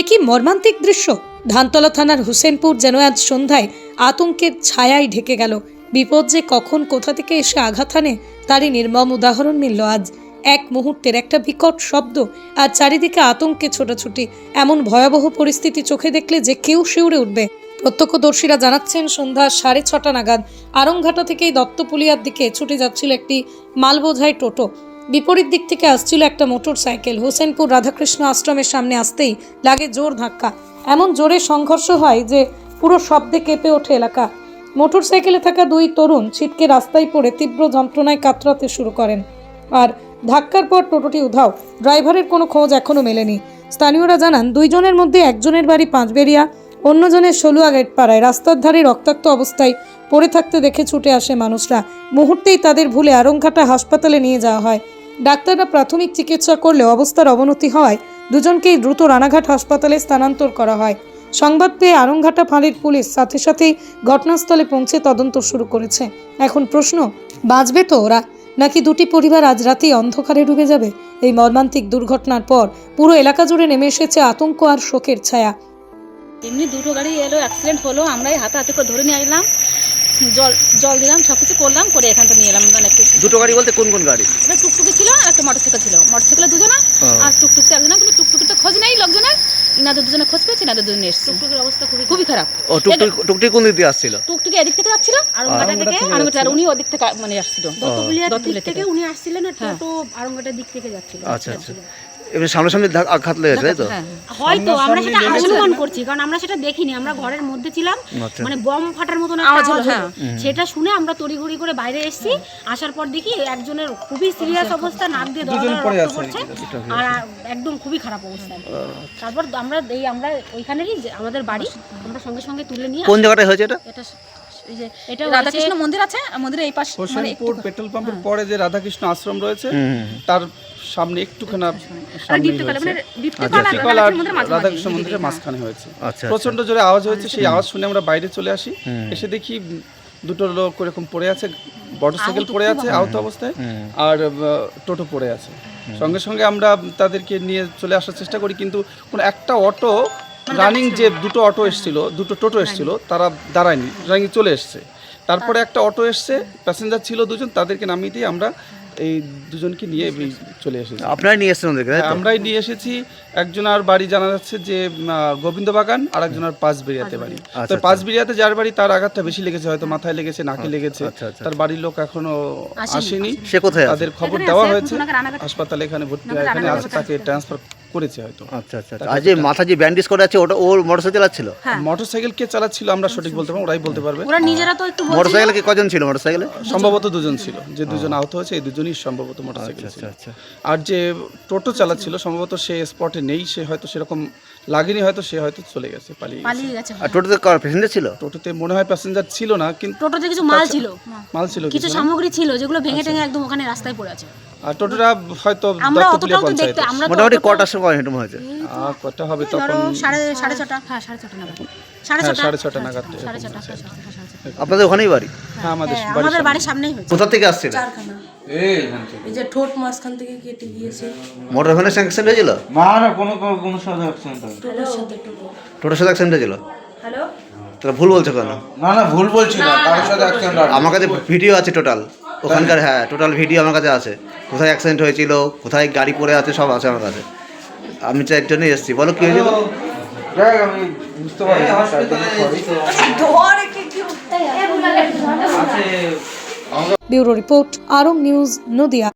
এ কি মর্মান্তিক দৃশ্য। ধানতলা থানার হুসেনপুর যেন আজ সন্ধ্যায় আতঙ্কের ছায়ায় ঢেকে গেল। বিপদ যে কখন কোথা থেকে এসে আঘাত আনে তারই নির্মম উদাহরণ মিলল আজ। এক মুহূর্তের একটা বিকট শব্দ আর চারিদিকে আতঙ্কে ছোটাছুটি। এমন ভয়াবহ পরিস্থিতি চোখে দেখলে যে কেউ শিউরে উঠবে। প্রত্যক্ষদর্শীরা জানাচ্ছেন, সন্ধ্যা সাড়ে ছটা নাগাদ আরংঘাটা থেকেই দত্তপুলিয়ার দিকে ছুটে যাচ্ছিল একটি মালবোঝাই টোটো। বিপরীত দিক থেকে আসছিল একটা মোটর সাইকেল হোসেনপুর রাধাকৃষ্ণ আশ্রমের সামনে আসতেই লাগে জোর ধাক্কা। এমন জোরে সংঘর্ষ হয় যে পুরো শব্দে কেঁপে ওঠে এলাকা। মোটর সাইকেলে থাকা দুই তরুণ ছিটকে রাস্তায় পড়ে তীব্র যন্ত্রণায় কাতরাতে শুরু করেন। আর ধাক্কার পর টোটোটি উধাও। ড্রাইভারের কোনো খোঁজ এখনও মেলেনি। স্থানীয়রা জানান, দুইজনের মধ্যে একজনের বাড়ি পাঁচবেরিয়া অন্যজনের সলুয়া গেট পাড়ায় রাস্তার ধারে রক্তাক্ত অবস্থায় পড়ে থাকতে দেখে ছুটে আসে মানুষরা। মুহূর্তেই তাদের ভুলে আরংঘাটা হাসপাতালে নিয়ে যাওয়া হয়। ডাক্তাররা প্রাথমিক চিকিৎসা করলেও অবস্থার অবনতি হওয়ায় দুজনকেই দ্রুত রানাঘাট হাসপাতালে স্থানান্তর করা হয়। সংবাদ পেয়ে আরংঘাটা ফাঁড়ির পুলিশ সাথে সাথেই ঘটনাস্থলে পৌঁছে তদন্ত শুরু করেছে। এখন প্রশ্ন, বাঁচবে তো ওরা? নাকি দুটি পরিবার আজ রাতেই অন্ধকারে ডুবে যাবে? এই মর্মান্তিক দুর্ঘটনার পর পুরো এলাকা জুড়ে নেমে এসেছে আতঙ্ক আর শোকের ছায়া। এমনি দুটো গাড়ি এলো অ্যাক্সিডেন্ট হলো আমরাই হাতে হাতে করে ধরে নিয়ে আসলাম। জল জল দিলাম সব কিছু করলাম করে এখান থেকে নিয়ে এলাম। মানে একটু দুটো গাড়ি বলতে কোন কোন গাড়ি? একটা টুকটুকি ছিল আর একটা মোটরসাইকেল ছিল। মোটরসাইকেলে দুজনা হ্যাঁ। আর টুকটুকতে একজনা কিন্তু টুকটুকির তো খোঁজ নেই লোকজনের। ইনাদের দুজনে খোঁজ পেয়েছে ইনাদের দুজনে এসছে। টুকটুকির অবস্থা খুবই খুবই খারাপ। ও টুকটুক টুকটুকি কোন দিক দিয়ে আসছিল? টুকটুকি এদিক থেকে যাচ্ছিল আর ওটা থেকে আর আর উনি ওদিক থেকে মানে আসছিল। দত্তপুলিয়ার দিক দত্তপুলিয়া থেকে উনি আসছিলেন আর হ্যাঁ। টোটো আরঙ্গাটার দিক থেকে যাচ্ছিল। আচ্ছা আচ্ছা। এমনি সামনাসামনি আঘাত লেগেছে তাই তো? হ্যাঁ। হয়তো আমরা সেটা অনুমান করছি কারণ আমরা সেটা দেখিনি আমরা ঘরের মধ্যে ছিলাম আচ্ছা। মানে বম ফাটার মতন একটা আওয়াজ হলো, হ্যাঁ। সেটা শুনে আমরা তড়িঘড়ি করে বাইরে এসেছি আসার পর দেখি একজনের খুবই সিরিয়াস অবস্থা নাক দিয়ে দলা রক্ত পড়ছে আর একদম খুবই খারাপ অবস্থা। তারপর আমরা এই আমরা ওইখানেরই যে আমাদের বাড়ি আমরা সঙ্গে সঙ্গে তুলে নিয়ে কোন জায়গাটায় হয়েছে এটা? এটা যে এটা রাধাকৃষ্ণ মন্দির আছে মন্দিরের এই পাশ মানে হোসেনপুর পেট্রোল পাম্পের পরে যে রাধাকৃষ্ণ আশ্রম রয়েছে। তার সামনে একটুখানি সামনে দীপ্তকালে মানে দীপকল আর রাধাকৃষ্ণ মন্দিরের মাঝখানে হয়েছে। আচ্ছা প্রচণ্ড জোরে আওয়াজ হয়েছে সেই আওয়াজ শুনে আমরা বাইরে চলে আসি। এসে দেখি দুটো লোক এরকম পড়ে আছে মোটরসাইকেল পড়ে আছে আহত অবস্থায় আর টোটো পড়ে আছে। সঙ্গে সঙ্গে আমরা তাদেরকে নিয়ে চলে আসার চেষ্টা করি কিন্তু কোনো একটা অটো রানিং যে দুটো অটো এসেছিল দুটো টোটো এসেছিল তারা দাঁড়ায়নি রানিং চলে এসছে। তারপরে একটা অটো এসছে প্যাসেঞ্জার ছিল দুজন তাদেরকে নামিয়ে দিয়ে আমরা এই দুজনকে নিয়ে চলে এসেছি। আপনারাই নিয়ে এসেছেন ওদেরকে হ্যাঁ, আমরাই নিয়ে এসেছি। একজনের বাড়ি জানা যাচ্ছে যে গোবিন্দ বাগান আর একজনের পাঁচ বিরিয়াতে বাড়ি। তো পাঁচ বিরিয়াতে যার বাড়ি তার আঘাতটা বেশি লেগেছে হয়তো মাথায় লেগেছে নাকে লেগেছে। আচ্ছা, আচ্ছা। তার বাড়ির লোক এখনও আসেনি। সে কোথায় তাদের খবর দেওয়া হয়েছে। হাসপাতালে এখানে ভর্তি এখানে আছে তাকে ট্রান্সফার করেছে হয়তো। আচ্ছা আচ্ছা আচ্ছা। আর যে মাথা যে ব্যান্ডেজ করে আছে ওটা ওর মোটরসাইকেল চালাচ্ছিল? মোটরসাইকেল কে চালাচ্ছিল আমরা সঠিক বলতে পারব ওরাই বলতে পারবে। ওরা নিজেরা তো একটু মোটরসাইকেলে কি কজন ছিল মোটরসাইকেলে সম্ভবত দুজন ছিল যে দুজন আহত হয়েছে এই দুজনই সম্ভবত মোটরসাইকেল ছিল। আচ্ছা আর যে টোটো চালাচ্ছিল সম্ভবত সে স্পটে নেই সে হয়তো সেরকম লাগেনি হয়তো সে হয়তো চলে গেছে পালিয়ে গেছে। পালিয়ে গেছে আর টোটোতে প্যাসেঞ্জার ছিল? টোটোতে মনে হয় প্যাসেঞ্জার ছিল না কিন্তু টোটোতে কিছু মাল ছিল। মাল ছিল কিছু কিছু সামগ্রী ছিল যেগুলো ভেঙে টেঙে একদম ওখানে রাস্তায় পড়ে আছে। আর টোটোটা হয়তো আমরা অতটাও তো পঞ্চায়েত দেখতে আমরা মোটামুটি কটার সময় হয়েছে আর কটা হবে তখন? সাড়ে সাড়ে ছটা। হ্যাঁ সাড়ে ছটা নাগাদ। সাড়ে হ্যাঁ ছটা। সাড়ে ছটা নাগাদ সাড়ে ছটা সাড়ে। আপনাদের ওখানেই বাড়ি? হ্যাঁ আমাদের হ্যাঁ, আমাদের সামনে। বাড়ির সামনেই হয়েছে। কোথা থেকে আসছিল চারখানা। এই যে ঠোঁট মাঝখান থেকে কেটে গিয়েছে। মোটর ভ্যানের স্যাংশন হয়েছিল? না না কোনো কোনো কোনো সাথে অ্যাক্সিডেন্ট হয়নি। টোটোর সাথে টোটো। টোটোর সাথে অ্যাক্সিডেন্ট হয়েছিল? হ্যালো? তাহলে ভুল বলছো কেন? না না ভুল বলছি না কারোর সাথে অ্যাক্সিডেন্ট আমার কাছে ভিডিও আছে টোটাল ওখানকার হ্যাঁ টোটাল ভিডিও আমার কাছে আছে। কোথায় অ্যাক্সিডেন্ট হয়েছিল কোথায় গাড়ি পড়ে আছে সব আছে আমার কাছে। আমি চার জন্যই এসেছি। বলো কি হয়েছিল? ব্যুরো রিপোর্ট আরং নিউজ নদিয়া।